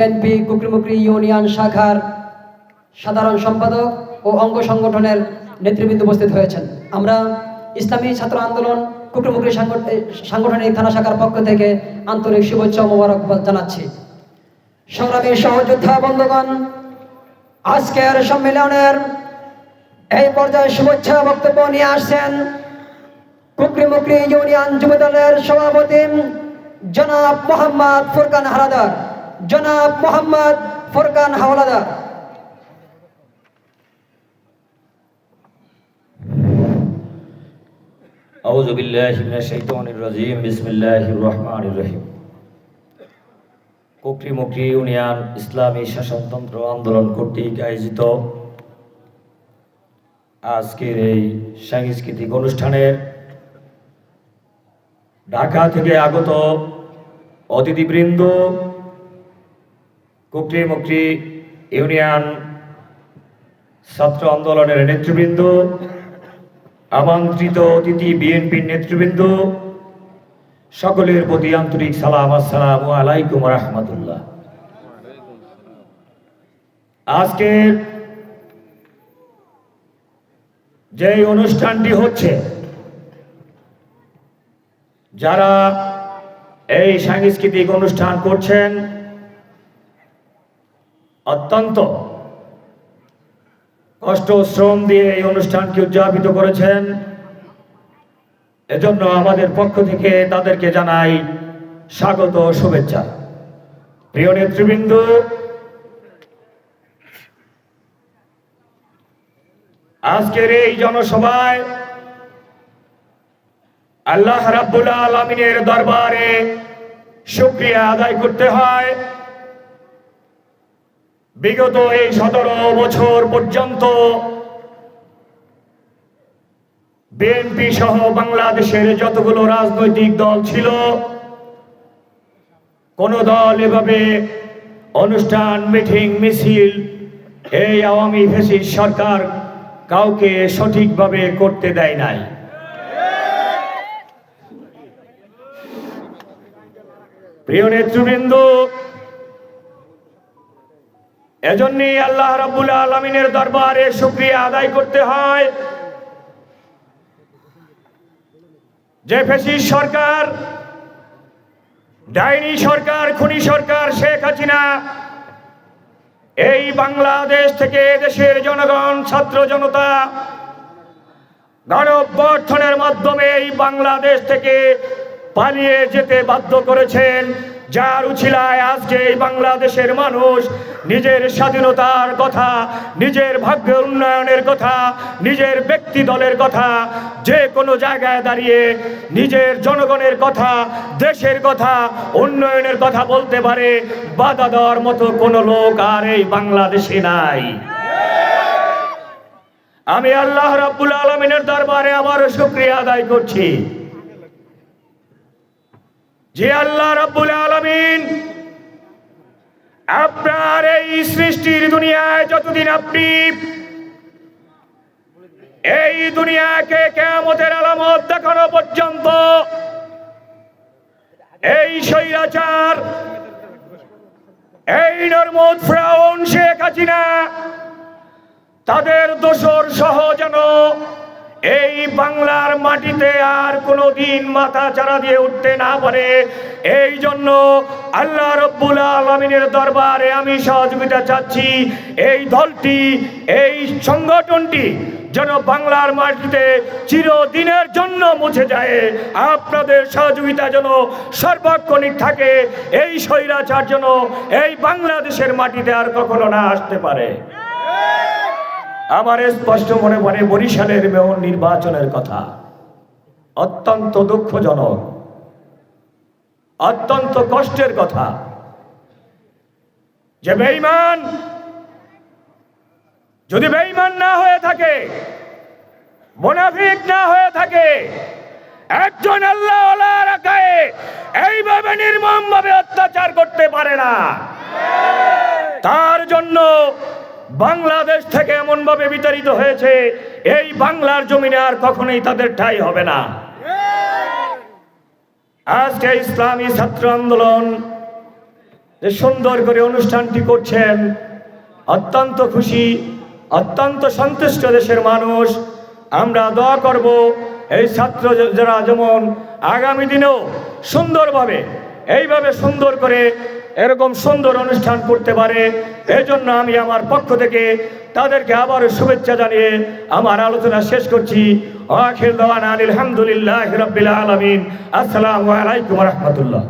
BNP Kukrimukri, union শাখার সাধারণ সম্পাদক ও অঙ্গ সংগঠনের নেতৃবৃন্দ উপস্থিত হয়েছেন। আমরা ইসলামী ছাত্র আন্দোলন, কুকরিমুকরি সাংগঠনিক থানা শাখার পক্ষ থেকে আন্তরিক শুভেচ্ছা ও মোবারকবাদ জানাচ্ছি। সংগ্রামী সহযোদ্ধা বন্ধুগণ, আজকের সম্মেলনের এই পর্যায়ে শুভেচ্ছা বক্তব্য নিয়ে আসছেন কুকরিমুকরি ইউনিয়ন যুবদলের সভাপতি জনাব মোহাম্মদ ফুরকান হাওলাদার জনাব মোহাম্মদ ফুরকান হাওলাদার أعوذ بالله من الشيطان الرجيم بسم الله الرحمن الرحيم কুকরি মুকরি ইউনিয়ন ইসলামী শাসনতন্ত্র আন্দোলন কর্তৃক আয়োজিত আজকের এই সাংস্কৃতিক অনুষ্ঠানের ঢাকা থেকে আগত অতিথিবৃন্দ কুকরি মুকরি ইউনিয়ন ছাত্র আন্দোলনের নেতৃবৃন্দ, আমন্ত্রিত অতিথি বিএনপির নেতৃবৃন্দ, সকলের প্রতি আন্তরিক সালাম, আসসালাম আলাইকুম রহমতুল্লাহ। আজকে যে অনুষ্ঠানটি হচ্ছে, যারা এই সাংস্কৃতিক অনুষ্ঠান করছেন অত্যন্ত কষ্ট শ্রম দিয়ে এই অনুষ্ঠানকে উদযাপিত করেছেন। এজন্য আমাদের পক্ষ থেকে তাদেরকে জানাই স্বাগত শুভেচ্ছা। প্রিয় নেতৃবৃন্দ, আজকের এই জনসভায় আল্লাহ রাব্বুল আলমিনের দরবারে শুক্রিয়া আদায় করতে হয়। বিগত এই সতেরো বছর পর্যন্ত বিএনপি সহ বাংলাদেশের যতগুলো রাজনৈতিক দল ছিল, কোন দল এভাবে অনুষ্ঠান, মিটিং, মিছিল এই আওয়ামী ফেসিস সরকার কাউকে সঠিকভাবে করতে দেয় নাই। প্রিয় নেতৃবৃন্দ এজন্যই আল্লাহ রাব্বুল আলমিনের দরবারে শুক্রিয়া আদায় করতে হয়। যে ফেসিস সরকার, ডাইনি সরকার, খুনি সরকার শেখ হাসিনা, এই বাংলাদেশ থেকে দেশের জনগণ, ছাত্র জনতা, গণঅভ্যর্থনের মাধ্যমে এই বাংলাদেশ থেকে পালিয়ে যেতে বাধ্য করেছেন। যার উছিলায় আজকে এই বাংলাদেশের মানুষ নিজের স্বাধীনতার কথা, নিজের ভাগ্য উন্নয়নের কথা, নিজের ব্যক্তি দলের কথা, যে কোনো জায়গায় দাঁড়িয়ে নিজের জনগণের কথা, দেশের কথা, উন্নয়নের কথা বলতে পারে, বাধা দেওয়ার মতো কোনো লোক আর এই বাংলাদেশে নাই। আমি আল্লাহ রাব্বুল আলমিনের দরবারে আবারও শুক্রিয়া আদায় করছি। যে আল্লাহ রাব্বুল আলমিন আপনার এই সৃষ্টির দুনিয়ায় যতদিন আপনি, এই দুনিয়াকে কেমতের আলামত দেখানো পর্যন্ত, এই স্বৈরাচার, এই নর্মদ ফ্রাউন, শেখ হাসিনা, তাদের দোষর সহ যেন এই বাংলার মাটিতে আর কোনো দিন মাথা চারা দিয়ে উঠতে না পারে। এই জন্য আল্লাহ রব্বুল আলমিনের দরবারে আমি সহযোগিতা চাচ্ছি। এই দলটি, এই সংগঠনটি যেন বাংলার মাটিতে চিরদিনের জন্য মুছে যায়। আপনাদের সহযোগিতা যেন সর্বক্ষণিক থাকে। এই স্বৈরাচার যেন এই বাংলাদেশের মাটিতে আর কখনো না আসতে পারে। আমার স্পষ্ট মনে পড়ে বরিশালের মেয়র নির্বাচনের কথা। অত্যন্ত দুঃখজনক। অত্যন্ত কষ্টের কথা। যে বেঈমান, যদি বেঈমান না হয়ে থাকে, মোনাফিক না হয়ে থাকে, একজন আল্লাহ রাখায় এইভাবে নির্মম ভাবে অত্যাচার করতে পারে না। তার জন্য বাংলাদেশ থেকে এমন ভাবে বিতাড়িত হয়েছে, এই বাংলার জমিনে আর কখনোই তাদের ঠাই হবে না। আজকে ইসলামী ছাত্র আন্দোলন যে সুন্দর করে অনুষ্ঠানটি করছেন, অত্যন্ত খুশি, অত্যন্ত সন্তুষ্ট দেশের মানুষ, আমরা দোয়া করব এই ছাত্র যারা যেমন আগামী দিনেও সুন্দরভাবে, এইভাবে সুন্দর করে এরকম সুন্দর অনুষ্ঠান করতে পারে এই জন্য আমি আমার পক্ষ থেকে তাদেরকে আবারও শুভেচ্ছা জানিয়ে আমার আলোচনা শেষ করছি। আলহামদুলিল্লাহ রবিল আসসালামু আলাইকুম রহমতুল্লাহ।